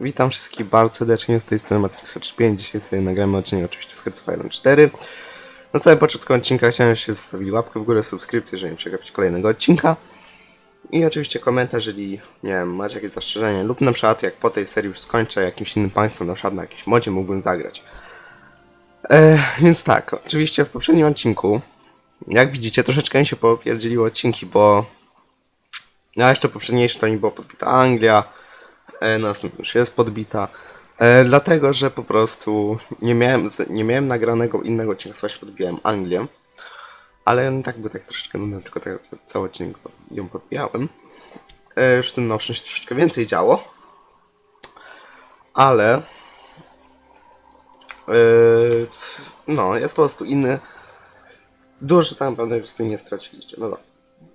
Witam wszystkich bardzo serdecznie z tej strony Matrix 5. Dzisiaj sobie nagramy odcinek oczywiście z Iron 4. Na samym początku odcinka chciałem, żebyście zostawili łapkę w górę, subskrypcję, żeby nie przegapić kolejnego odcinka. I oczywiście komentarz, jeżeli nie wiem, macie jakieś zastrzeżenie lub na przykład jak po tej serii już skończę jakimś innym państwem, na przykład na jakimś modzie mógłbym zagrać. E, więc tak, oczywiście w poprzednim odcinku, jak widzicie, troszeczkę mi się popierdzieliły odcinki, bo ja jeszcze poprzedniejszy to mi była podbita Anglia, e, następna już jest podbita. E, dlatego, że po prostu nie miałem, nie miałem nagranego innego odcinka, właśnie podbiłem Anglię. Ale tak był tak troszeczkę nudny, tylko tak cały odcinek ją podbijałem. E, już w tym nowszym się troszeczkę więcej działo. Ale e, no, jest po prostu inny. Dużo tak naprawdę z tym nie straciliście. Dobra.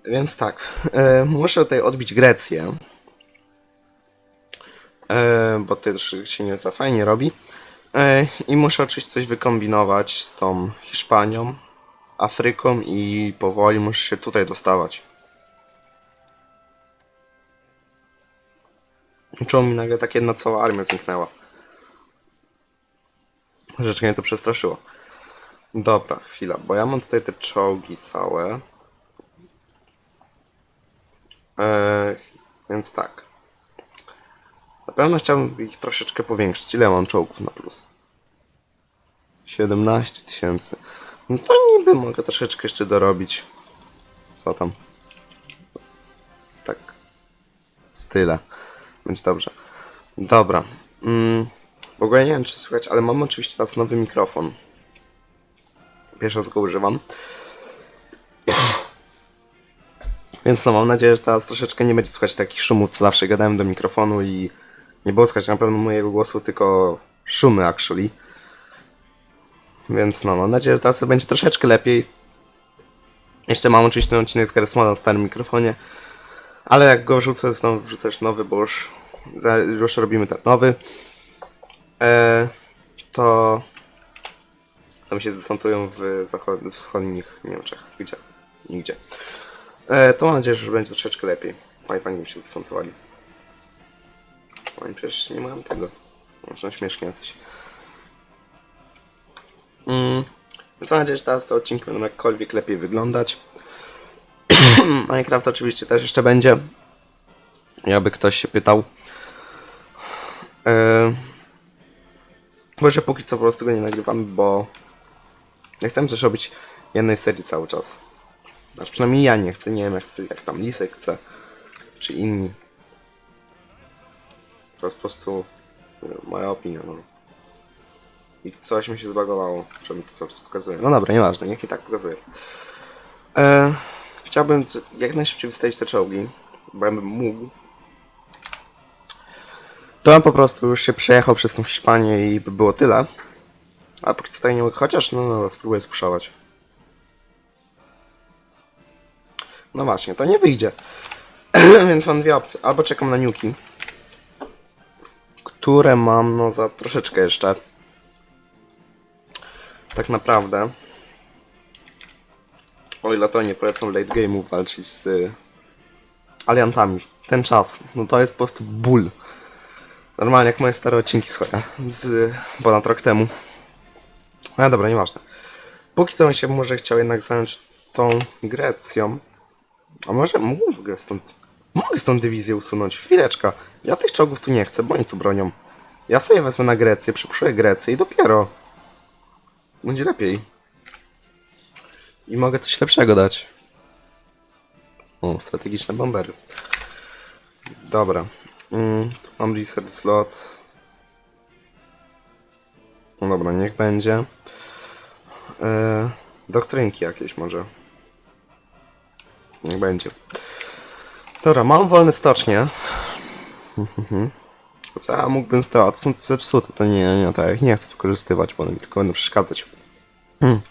Więc tak, e, muszę tutaj odbić Grecję. E, bo też się nie za fajnie robi. E, I muszę oczywiście coś wykombinować z tą Hiszpanią, Afryką i powoli muszę się tutaj dostawać. Czemu mi nagle tak jedna cała armia zniknęła? Rzeczywiście mnie to przestraszyło. Dobra, chwila, bo ja mam tutaj te czołgi całe. Eee, więc tak. Na pewno chciałbym ich troszeczkę powiększyć. Ile mam czołgów na plus? 17 tysięcy. No to niby mogę troszeczkę jeszcze dorobić. Co tam? Tak. Z tyle. Będzie dobrze. Dobra. Mm, w ogóle nie wiem czy słychać, ale mam oczywiście teraz nowy mikrofon. Pierwszy raz go używam. Więc no mam nadzieję, że teraz troszeczkę nie będzie słychać takich szumów, co zawsze gadałem do mikrofonu i nie było słychać na pewno mojego głosu, tylko szumy actually. Więc no, mam nadzieję, że teraz będzie troszeczkę lepiej. Jeszcze mam oczywiście ten odcinek z Garesmona na starym mikrofonie, ale jak go wrzucę, znowu wrzucę nowy, bo już, już robimy ten nowy. E, to tam się zdesantują w zachod- wschodnich Niemczech. Gdzie? Nigdzie. E, to mam nadzieję, że będzie troszeczkę lepiej. Fajnie, fajnie się zastosowali. Oni przecież nie mają tego. Można śmiesznie jacyś. Mm. Więc mam nadzieję, że teraz te odcinki będą jakkolwiek lepiej wyglądać. Minecraft oczywiście też jeszcze będzie. Jakby ktoś się pytał. E, może póki co po prostu go nie nagrywamy, bo nie chcemy też robić jednej serii cały czas. Znaczy przynajmniej ja nie chcę, nie wiem jak, chcę, jak tam Lisek chce, czy inni. To jest po prostu moja opinia, no. I coś mi się zbagowało, czy mi to czas pokazuje. No dobra, nieważne, niech mi tak pokazuje. E, chciałbym jak najszybciej wystawić te czołgi, bo jakbym mógł. To ja po prostu już się przejechał przez tą Hiszpanię i by było tyle. A póki co nie mogę, chociaż no dobra, spróbuję spuszować. No właśnie, to nie wyjdzie. Więc mam dwie opcje. Albo czekam na niuki, które mam no za troszeczkę jeszcze. Tak naprawdę. O ile to nie polecą late game'ów walczyć z y, aliantami. Ten czas, no to jest po prostu ból. Normalnie jak moje stare odcinki z ponad rok temu. No dobra, nieważne. Póki co bym się może chciał jednak zająć tą Grecją. A może mógłbym w ogóle stąd... Mogę stąd dywizję usunąć. Chwileczka. Ja tych czołgów tu nie chcę, bo oni tu bronią. Ja sobie wezmę na Grecję, przypuszuję Grecję i dopiero. Będzie lepiej. I mogę coś lepszego dać. O, strategiczne bombery. Dobra. Mm, tu mam research slot. No dobra, niech będzie. Eee, doktrynki jakieś może. Niech będzie. Dobra, mam wolne stocznie. Mhm. Co ja mógłbym z? To są zepsute, to nie, nie, tak, nie chcę wykorzystywać, bo one mi tylko będą przeszkadzać. Hmm.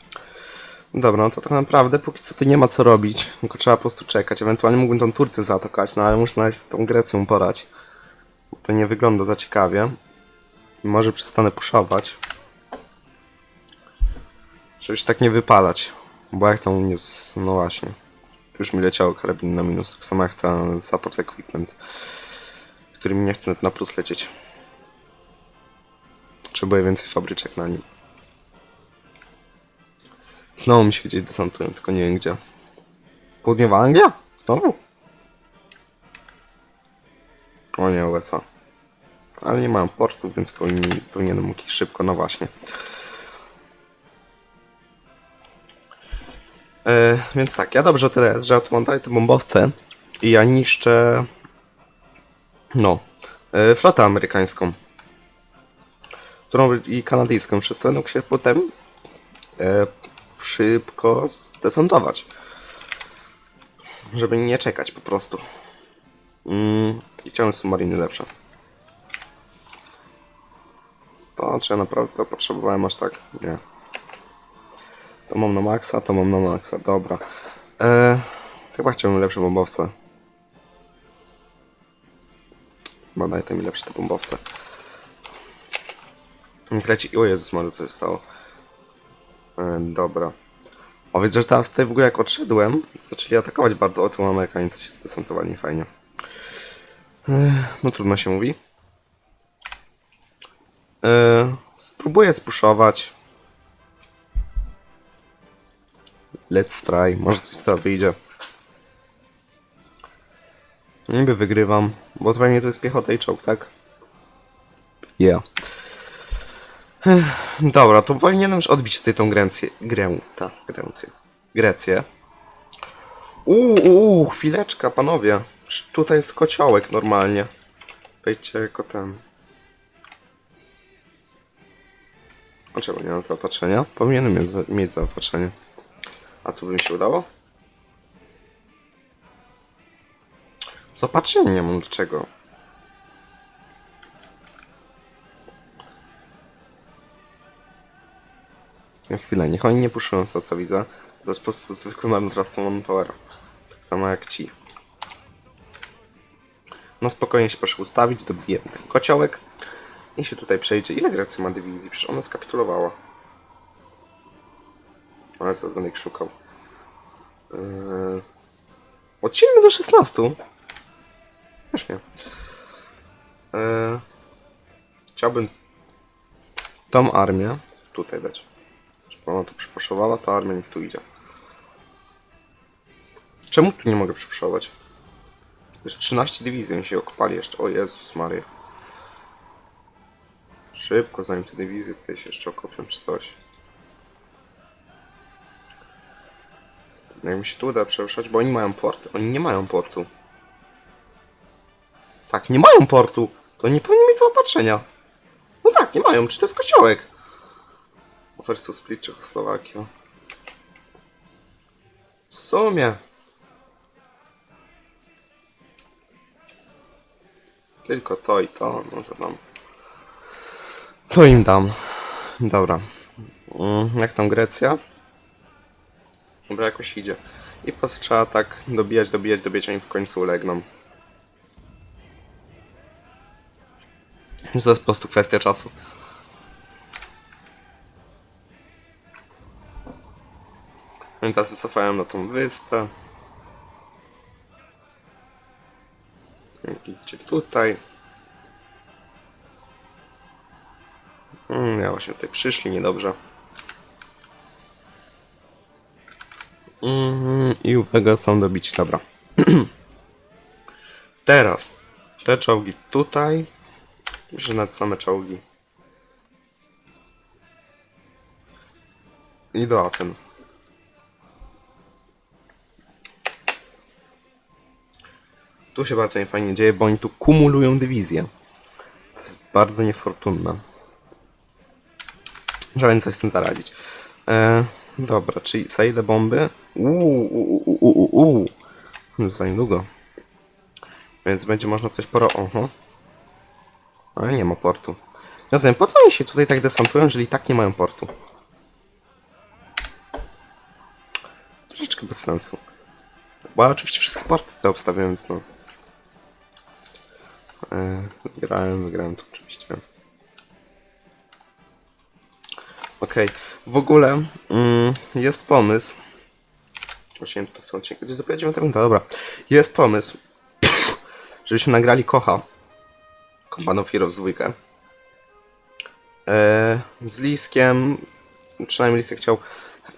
Dobra, no to tak naprawdę póki co to nie ma co robić, tylko trzeba po prostu czekać. Ewentualnie mógłbym tą Turcję zaatakować, no ale muszę znaleźć tą Grecją porać. To nie wygląda za ciekawie. Może przestanę puszować. Żeby się tak nie wypalać. Bo jak tam z... No właśnie. Już mi leciało karabin na minus. Tak samo jak ten support equipment. Który mi nie chce na plus lecieć. Potrzebuję więcej fabryczek na nim. Znowu mi się gdzieś desantują, tylko nie wiem gdzie. Południowa Anglia? Znowu? O nie, USA. Ale nie mam portu, więc powinien, powinienem mógł szybko, no właśnie. E, więc tak, ja dobrze tyle że dalej te bombowce i ja niszczę no e, flotę amerykańską którą i kanadyjską, przez będą się potem e, szybko zdesantować. Żeby nie czekać po prostu. Mm, I chciałem submariny lepsze. To czy ja naprawdę potrzebowałem aż tak? Nie. To mam na maksa, to mam na maksa, dobra. E, chyba chciałbym lepsze bombowce. Chyba dajcie mi lepsze te bombowce. Kreci... O Jezus Maria, co się stało? E, dobra. O, widzę, że teraz tutaj w ogóle jak odszedłem, zaczęli atakować bardzo o tym Amerykanie, co się zdesantowali fajnie. E, no trudno się mówi. E, spróbuję spuszować. Let's try. Może coś z tego wyjdzie. Niby wygrywam, bo to pewnie to jest piechota i czołg, tak? Yeah. Dobra, to powinienem już odbić tutaj tą Grencję. Grę, tak, Grencję. Grecję. Uuu, uu, chwileczka, panowie. Tutaj jest kociołek normalnie. Wejdźcie jako ten. Dlaczego nie mam zaopatrzenia? Powinienem mieć zaopatrzenie. A tu by mi się udało? Zaopatrzenia nie mam do czego. Na chwilę, niech oni nie puszują to, co widzę. To jest po prostu zwykły marnotrawstwo manpowera. Tak samo jak ci. No spokojnie się proszę ustawić, dobiję ten kociołek i się tutaj przejdzie. Ile Grecja ma dywizji? Przecież ona skapitulowała. Ale ich szukał. Yy... Odcięliśmy do 16. Wiesz nie. Yy... Chciałbym tą armię tutaj dać. Żeby ona tu przyposzowała, to armia niech tu idzie. Czemu tu nie mogę przyposzować? Już 13 dywizji oni się okopali jeszcze. O Jezus Maria. Szybko, zanim te dywizje tutaj się jeszcze okopią czy coś. Jak mi się tu uda przeruszać, bo oni mają port. Oni nie mają portu. Tak, nie mają portu. To nie powinni mieć zaopatrzenia. No tak, nie mają. Czy to jest kociołek? Versus Split Czechosłowakia. W sumie. Tylko to i to, no to dam. To im dam. Dobra. Mm, Jak tam Grecja? Dobra, jakoś idzie. I po prostu trzeba tak dobijać, dobijać, dobijać, oni w końcu ulegną. To jest po prostu kwestia czasu. Oni teraz wycofałem na tą wyspę. Idźcie tutaj. Mm, ja właśnie tutaj przyszli, niedobrze. Mhm, I uwaga, są dobici, dobra. Teraz te czołgi tutaj. Że nad same czołgi. I do Aten. Tu się bardzo niefajnie dzieje, bo oni tu kumulują dywizje. To jest bardzo niefortunne. Trzeba coś z tym zaradzić. E, dobra, czyli za ile bomby? Uuu, uuu, uuu, uuu. Hmm, Za niedługo. Więc będzie można coś poro... Oho. Ale nie ma portu. Ja wiem, po co oni się tutaj tak desantują, jeżeli tak nie mają portu? Troszeczkę bez sensu. Bo oczywiście wszystkie porty te obstawiałem, więc no. E, wygrałem, wygrałem to oczywiście. Okej, w ogóle mm, jest pomysł. Właśnie to w. To jest dopiero 9 minuta, dobra. Jest pomysł, żebyśmy nagrali Kocha. Kompanów Heroes dwójkę. e, z Liskiem, przynajmniej Lisek chciał,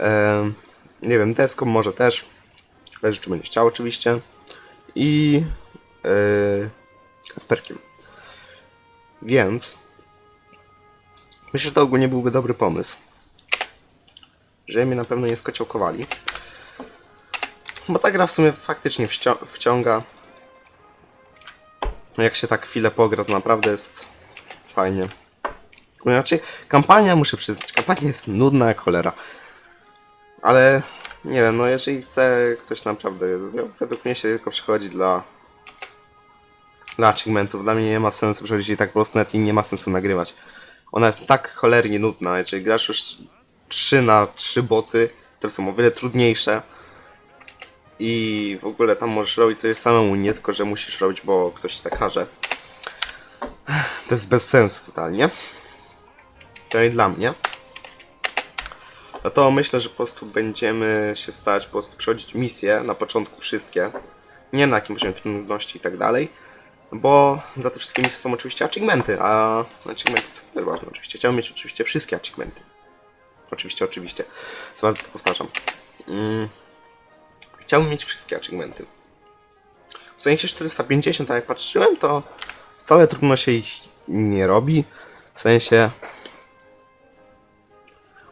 e, nie wiem, deską może też, ale życzymy nie chciał oczywiście, i e, Kasperkiem. Więc myślę, że to ogólnie byłby dobry pomysł, że mnie na pewno nie skociołkowali, bo ta gra w sumie faktycznie wciąga. Jak się tak chwilę pogra, to naprawdę jest fajnie. Inaczej, kampania, muszę przyznać, kampania jest nudna jak cholera. Ale nie wiem, no jeżeli chce ktoś naprawdę, według mnie się tylko przychodzi dla dla achievementów. Dla mnie nie ma sensu przechodzić tak po i nie ma sensu nagrywać. Ona jest tak cholernie nudna, jeżeli grasz już 3 na 3 boty, które są o wiele trudniejsze i w ogóle tam możesz robić coś samemu, nie tylko, że musisz robić, bo ktoś ci tak każe. To jest bez sensu totalnie. Przynajmniej dla mnie. No to myślę, że po prostu będziemy się stać, po prostu przechodzić misje na początku wszystkie. Nie na jakim poziomie trudności i tak dalej. Bo za te wszystkie misje są oczywiście achievementy, a achievementy są też ważne oczywiście. Chciałbym mieć oczywiście wszystkie achievementy. Oczywiście, oczywiście. Co bardzo to powtarzam. Mm. Chciałbym mieć wszystkie achievementy. W sensie 450, tak jak patrzyłem, to wcale trudno się ich nie robi. W sensie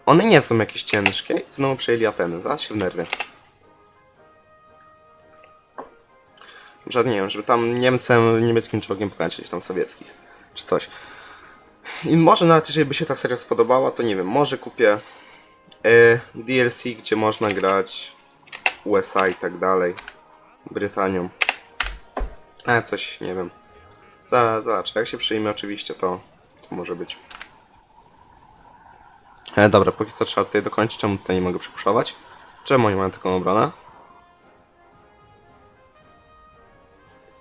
one nie są jakieś ciężkie. Znowu przejęli Ateny. Zaraz się wnerwię. Żadnie nie wiem, żeby tam Niemcem, niemieckim czołgiem gdzieś tam sowieckich. Czy coś. I może nawet jeżeli by się ta seria spodobała, to nie wiem, może kupię e, DLC, gdzie można grać USA i tak dalej. Brytanią. A coś, nie wiem. Za- Zobacz, jak się przyjmie oczywiście, to, to może być. E, dobra, póki co trzeba tutaj dokończyć, czemu tutaj nie mogę przypuszować? Czemu oni mają taką obronę?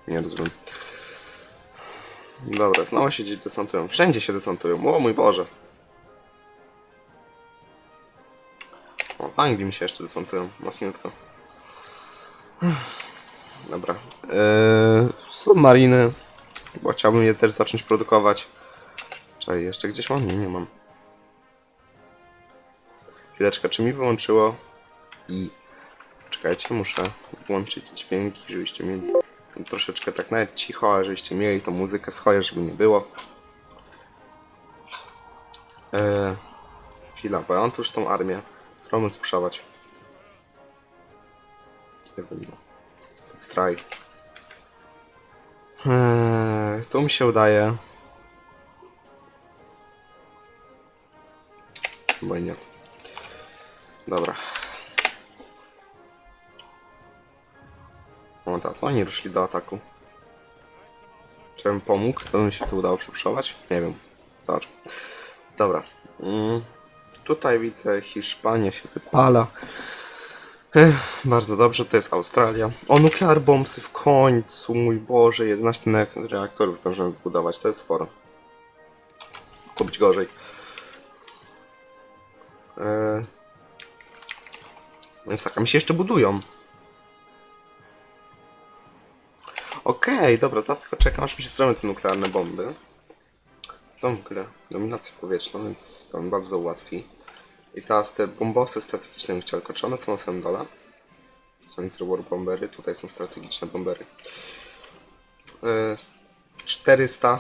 Nie rozumiem. Dobra, znowu się gdzieś desantują. Wszędzie się desantują. O mój Boże. O, Anglii mi się jeszcze desantują. Mocniutko. Dobra. Eee, submariny. Bo chciałbym je też zacząć produkować. Czekaj, jeszcze gdzieś mam? Nie, nie mam. Chwileczkę, czy mi wyłączyło? I... Czekajcie, muszę włączyć dźwięki, żebyście mieli troszeczkę tak nawet cicho, żebyście mieli tą muzykę swoje, żeby nie było. Eee, chwila, bo ja mam tu już tą armię. Spróbujmy spuszować. Nie wiem, no. Straj. Eee, tu mi się udaje. Chyba nie. Dobra. O, teraz oni ruszyli do ataku. Czy bym pomógł, to bym się tu udało przepuszować? Nie wiem. Zobacz. Dobra. Mm. Tutaj widzę Hiszpania się wypala. Ech, bardzo dobrze, to jest Australia. O, Nuclear Bombsy w końcu, mój Boże, 11 ne- reaktorów zdążyłem zbudować, to jest sporo. Mogło być gorzej. Eee... Więc tak, a mi się jeszcze budują. Okej, dobra, teraz tylko czekam, aż mi się zrobią te nuklearne bomby. W ogóle dominację powietrzną, więc to mi bardzo ułatwi. I teraz te bombowce strategiczne bym chciał, tylko czy one są na samym? Są Interwar bombery, tutaj są strategiczne bombery. Yy, 400.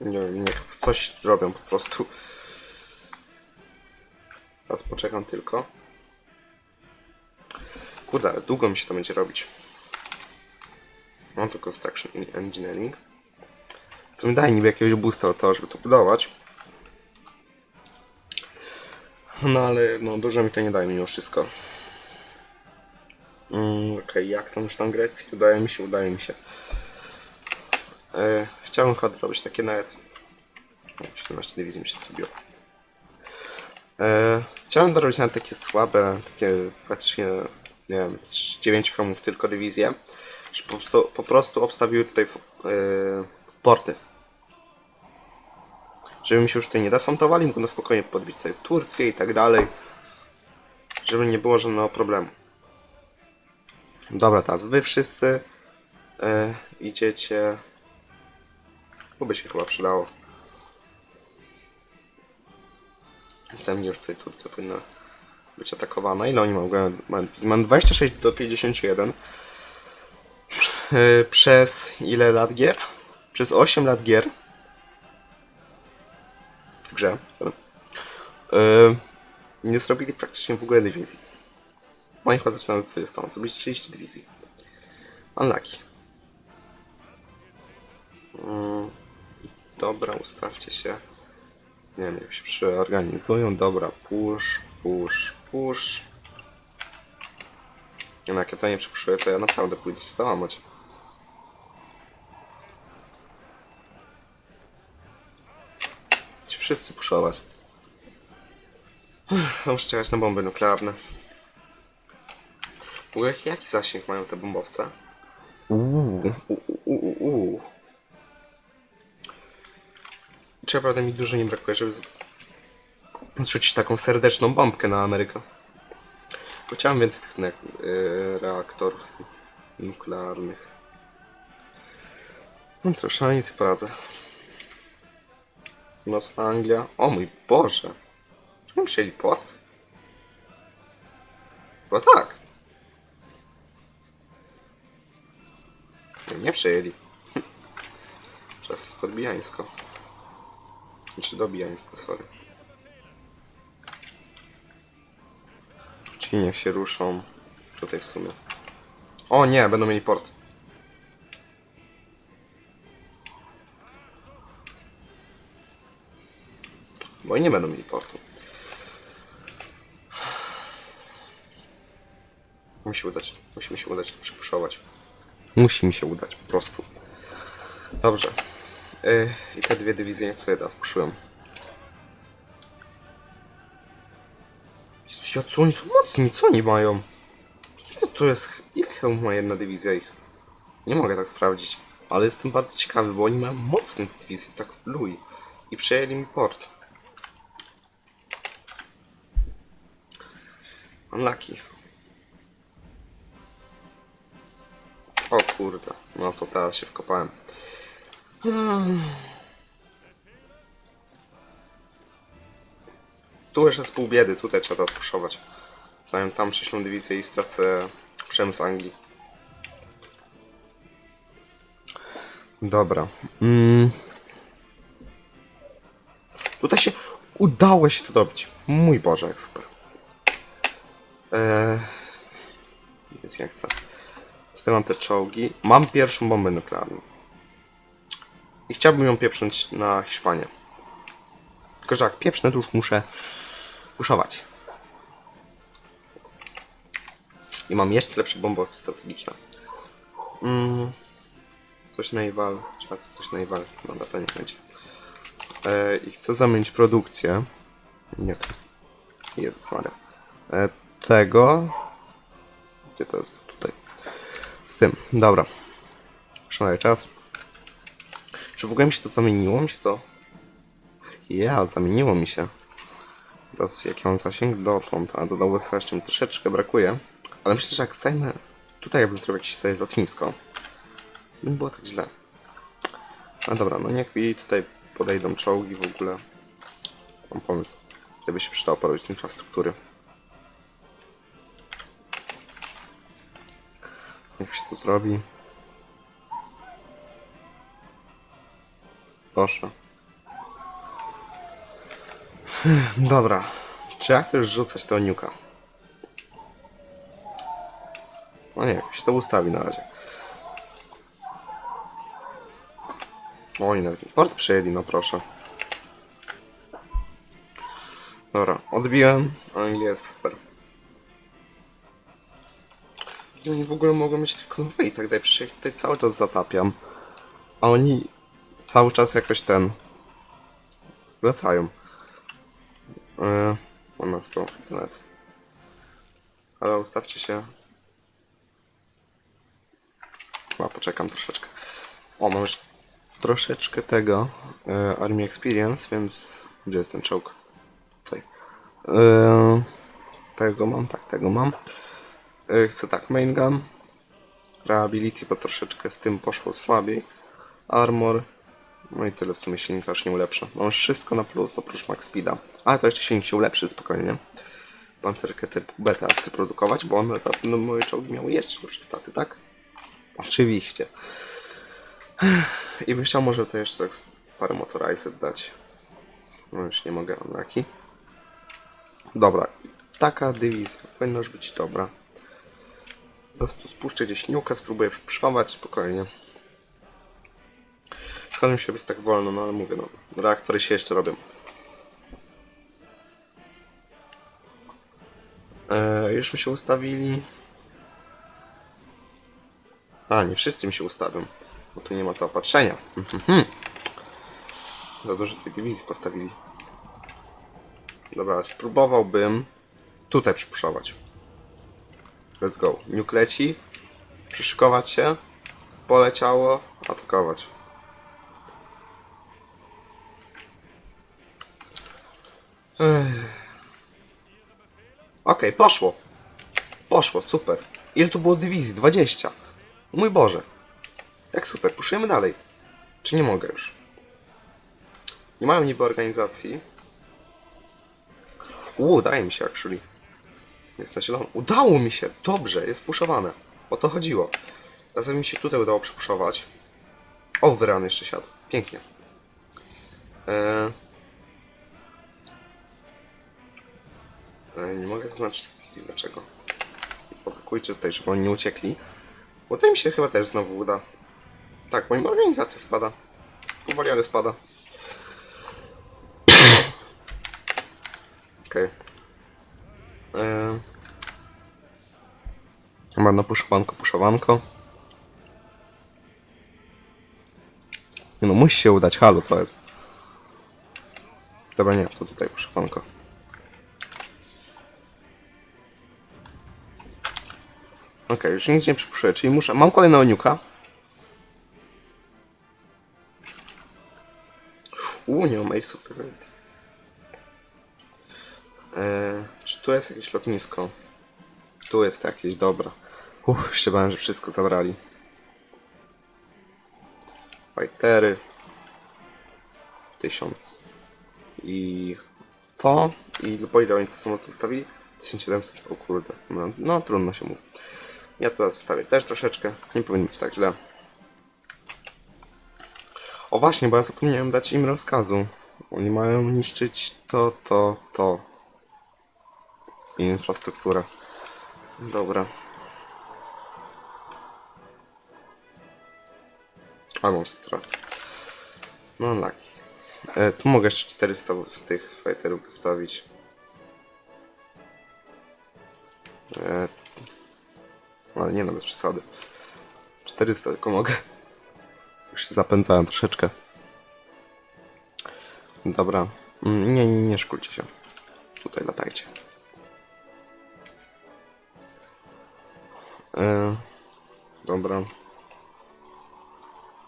Nie wiem, niech coś robią po prostu. Teraz poczekam tylko. Kurde, ale długo mi się to będzie robić. Mam to Construction Engineering. Co mi daje niby jakiegoś boosta od to, żeby to budować. No ale no dużo mi to nie daje mimo wszystko. Mm, Okej, jak tam już tam Grecji? Udaje mi się, udaje mi się. E, chciałbym chyba robić takie nawet... O, 17 dywizji mi się zrobiło. E, chciałem dorobić nawet takie słabe, takie praktycznie, nie wiem, z 9 chromów tylko dywizje. Że po prostu, po prostu obstawiły tutaj e, porty. Żeby mi się już tutaj nie desantowali, mógł na spokojnie podbić sobie Turcję i tak dalej. Żeby nie było żadnego problemu. Dobra, teraz wy wszyscy e, idziecie To by się chyba przydało. Następnie już tutaj Turcja powinna być atakowana. Ile oni mogą? Mam 26 do 51. Prze- Przez ile lat gier? Przez 8 lat gier. W grze. Yy, nie zrobili praktycznie w ogóle dywizji. Oni chyba zaczynają z 20, mam zrobić 30 dywizji. Unlucky. Mm, dobra, ustawcie się. Nie wiem, jak się przeorganizują. Dobra, push, push, push. Nie no, jak ja to nie przepuszuję, to ja naprawdę pójdę załamać. Ci wszyscy puszować. Muszę czekać na bomby nuklearne. W ogóle jaki- zasięg mają te bombowce? Uuu, uuu. Czy naprawdę mi dużo nie brakuje, żeby zrzucić taką serdeczną bombkę na Amerykę. Chciałem więcej tych yy, reaktorów nuklearnych. No cóż, ale nic poradzę. Nocna Anglia. O mój Boże! Czy oni przyjęli port? Chyba tak. Nie, nie przejęli. Czas podbijańsko. Znaczy dobijańsko, sorry. Czyli niech się ruszą. Tutaj w sumie. O nie, będą mieli port. Bo i nie będą mieli portu. Musi udać, musi mi się udać przypuszować. Musi mi się udać, po prostu. Dobrze. Yy, I te dwie dywizje tutaj teraz puszują. Ja co oni są mocni? Co oni mają? Ile to jest? Ile ma jedna dywizja ich? Nie mogę tak sprawdzić. Ale jestem bardzo ciekawy, bo oni mają mocne dywizje, tak w luj. I przejęli mi port. Unlucky. O kurde, no to teraz się wkopałem. Tu już jest pół biedy, tutaj trzeba teraz puszować. Zanim tam przyślą dywizję i stracę przemysł Anglii. Dobra. Mm. Tutaj się udało się to zrobić. Mój Boże, jak super. Eee, więc ja chcę. Tutaj mam te czołgi. Mam pierwszą bombę nuklearną. I chciałbym ją pieprząć na Hiszpanię. Tylko, że jak pieprznę, to już muszę puszować. I mam jeszcze lepsze bomby strategiczne. Mm, coś naval. Trzeba co- coś naval. Dobra, to nie będzie. E, I chcę zamienić produkcję. Nie, to... Jezus Maria. E, tego... Gdzie to jest? Tutaj. Z tym. Dobra. Szanowny czas. Czy w ogóle mi się to zamieniło? Mi się to... Ja, zamieniło mi się. Teraz jaki mam zasięg? Dotąd, a do Dałesa jeszcze troszeczkę brakuje. Ale myślę, że jak zajmę... Tutaj jakbym zrobił jakieś sobie lotnisko. Nie było tak źle. No dobra, no niech mi tutaj podejdą czołgi w ogóle. Mam pomysł. Gdyby się przydało porobić infrastruktury. Niech się to zrobi. Proszę. Dobra. Czy ja chcę już rzucać tego niuka? No nie, się to ustawi na razie. O, Oni nawet port przejęli, no proszę. Dobra, odbiłem. Anglia jest super. I oni w ogóle mogą mieć tylko nowe i tak dalej. Przecież ja tutaj cały czas zatapiam. A oni cały czas jakoś ten... Wracają. Yy, mam na internet. Ale ustawcie się. Chyba poczekam troszeczkę. O, mam już troszeczkę tego e, Army Experience, więc gdzie jest ten czołg? Tutaj. E, tego mam, tak, tego mam. E, chcę tak, main gun. Reliability, bo troszeczkę z tym poszło słabiej. Armor. No i tyle w sumie silnika już nie ulepszę. Mam wszystko na plus oprócz max speeda. Ale to jeszcze silnik się ulepszy spokojnie. Panterkę typu beta chcę produkować, bo one teraz będą moje czołgi miały jeszcze lepsze staty, tak? Oczywiście. I bym chciał może to jeszcze tak parę motorized dać. No już nie mogę, unlucky. Dobra, taka dywizja powinna już być dobra. Teraz tu spuszczę gdzieś niukę, spróbuję przechować spokojnie. Szkoda mi się być tak wolno, no ale mówię, no. Reaktory się jeszcze robią. E, już mi się ustawili. A, nie wszyscy mi się ustawią. Bo tu nie ma zaopatrzenia. Mhm. Za dużo tej dywizji postawili. Dobra, spróbowałbym tutaj przypuszować. Let's go. Nuke leci. Przyszykować się. Poleciało. Atakować. Okej, poszło. Poszło, super. Ile tu było dywizji? 20. Mój Boże. Jak super, puszujemy dalej. Czy nie mogę już? Nie mają niby organizacji. Uuu, udaje mi się actually. Jest na zielono. Udało mi się! Dobrze, jest puszowane. O to chodziło. Teraz mi się tutaj udało przepuszować. O, wyran jeszcze siadł. Pięknie. Eee... nie mogę zaznaczyć wizji. Dlaczego? Potakujcie tutaj, żeby oni nie uciekli. Bo to mi się chyba też znowu uda. Tak, moja organizacja spada. Powoli, ale spada. Okej. Okay. Dobra, no puszowanko, puszowanko. No, musi się udać, halo, co jest? Dobra, nie, to tutaj puszowanko. Okej, już nic nie przypuszuję, czyli muszę... Mam kolejnego niuka. Uuu, nie mam Ace Superiority. Eee, czy tu jest jakieś lotnisko? Tu jest jakieś, dobra. Uff, się bałem, że wszystko zabrali. Fightery. Tysiąc. I to. I po ile oni to samo tu wstawili? 1700, o kurde. No, no trudno się mówi. Ja to wstawię też troszeczkę. Nie powinno być tak źle. O właśnie, bo ja zapomniałem dać im rozkazu. Oni mają niszczyć to, to, to. I infrastrukturę. Dobra. A mam strat. No laki. E, tu mogę jeszcze 400 w tych fighterów wystawić. E, ale nie no, bez przesady. 400 tylko mogę. Już się zapędzałem troszeczkę. Dobra. Mm, Nie, nie, nie szkulcie się. Tutaj latajcie. E, dobra.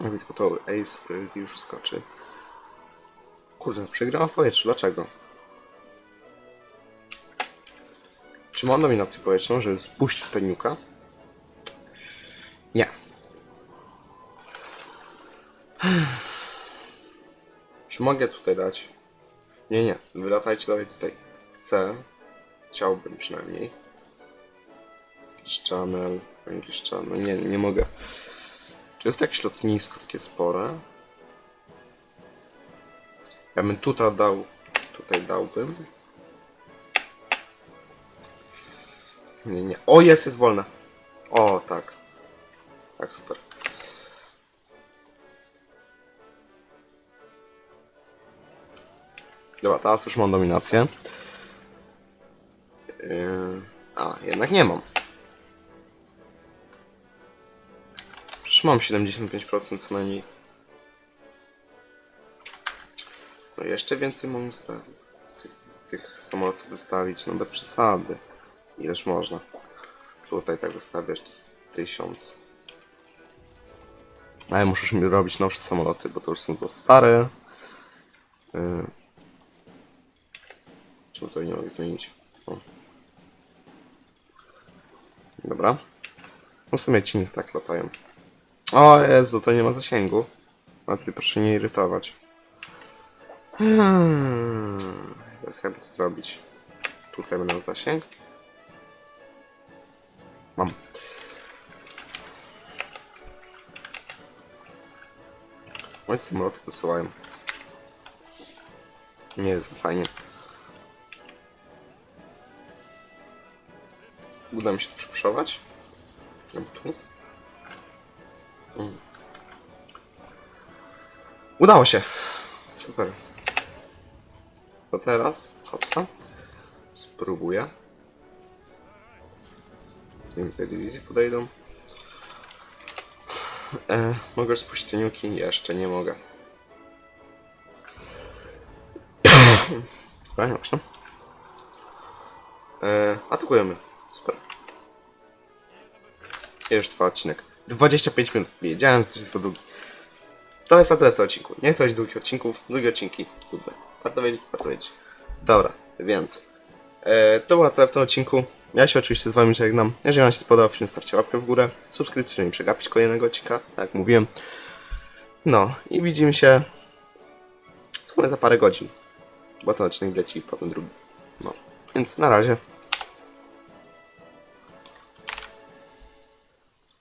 Ja tylko to Ace Priority już skoczy. Kurde, przegrałem w powietrzu. Dlaczego? Czy mam dominację powietrzną, żeby spuścić toniuka? Nie. Czy mogę tutaj dać? Nie, nie. Wylatajcie dalej tutaj. Chcę. Chciałbym przynajmniej. Jakiś channel. Nie, nie mogę. Czy jest jakieś lotnisko takie spore? Ja bym tutaj dał. Tutaj dałbym. Nie, nie. O, jest, jest wolne. O, tak. Tak, super. Dobra, teraz już mam dominację. Yy, a, jednak nie mam. Przecież mam 75% co najmniej. No jeszcze więcej mam sta- tych, tych samolotów wystawić, no bez przesady. Ileż można. Tutaj tak wystawię jeszcze z 1000. Ale muszę mi robić nowsze samoloty, bo to już są za stare. Yy. Czemu to nie mogę zmienić? O. Dobra. No w sumie ci niech tak latają. O Jezu, to nie ma zasięgu. Lepiej proszę nie irytować. Hmm. Teraz jakby to zrobić? Tutaj będę zasięg. Mam. Moje samoloty dosyłają. Nie jest fajnie. Uda mi się to przepuszować. Albo tu. Mm. Udało się. Super. To teraz, hopsa. Spróbuję. Zanim tej dywizji podejdą. E, mogę spuścić te niuki? Jeszcze nie mogę. Dobra, nieważne. E, atakujemy. Super. I już trwa odcinek. 25 minut. Wiedziałem, że coś jest za długi. To jest na tyle w tym odcinku. Nie chcę długich odcinków. Długie odcinki. Trudne. Warto wiedzieć, warto wiedzieć. Dobra, więc. E, to było na tyle w tym odcinku. Ja się oczywiście z wami żegnam. Jeżeli wam się spodobał film, stawcie łapkę w górę. Subskrypcję, żeby nie przegapić kolejnego odcinka. Tak jak mówiłem. No i widzimy się w sumie za parę godzin. Bo ten odcinek leci potem drugi. No. Więc na razie.